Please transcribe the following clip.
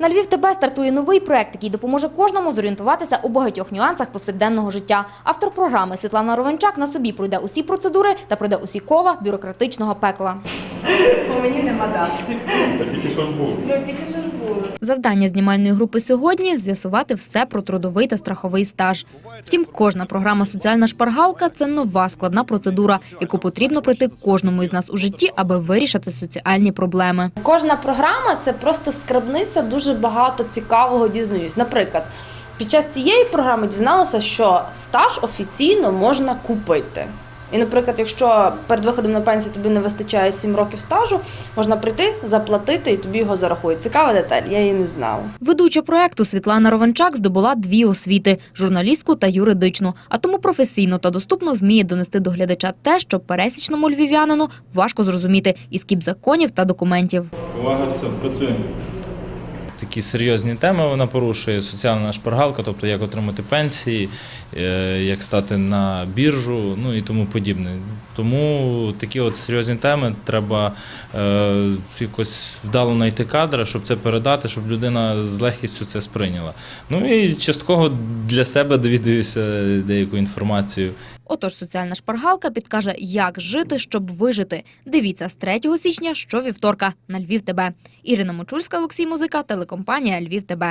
На Львів ТБ стартує новий проект, який допоможе кожному зорієнтуватися у багатьох нюансах повсякденного життя. Автор програми Світлана Ровенчак на собі пройде усі процедури та пройде усі кола бюрократичного пекла. Бо мені нема дати. Тільки що ж був. Ну тільки ж було. Завдання знімальної групи сьогодні з'ясувати все про трудовий та страховий стаж. Втім, кожна програма Соціальна шпаргалка це нова складна процедура, яку потрібно пройти кожному із нас у житті, аби вирішити соціальні проблеми. Кожна програма це просто скрабниця, дуже багато цікавого дізнаюсь. Наприклад, під час цієї програми дізналася, що стаж офіційно можна купити. І, наприклад, якщо перед виходом на пенсію тобі не вистачає 7 років стажу, можна прийти, заплатити і тобі його зарахують. Цікава деталь, я її не знала. Ведуча проекту Світлана Ровенчак здобула дві освіти – журналістську та юридичну, а тому професійно та доступно вміє донести до глядача те, що пересічному львів'янину важко зрозуміти із кіп законів та документів. Увага, все, працюємо. Такі серйозні теми вона порушує. Соціальна шпаргалка, тобто як отримати пенсії, е, як стати на біржу, ну і тому подібне. Тому такі от серйозні теми треба е, якось вдало знайти кадри, щоб це передати, щоб людина з легкістю це сприйняла. Ну і частково для себе довідуюся деяку інформацію. Отож, соціальна шпаргалка підкаже, як жити, щоб вижити. Дивіться з 3 січня щовівторка на Львів ТБ. Ірина Мочульська, Олексій Музика, телекомпанія Львів ТБ.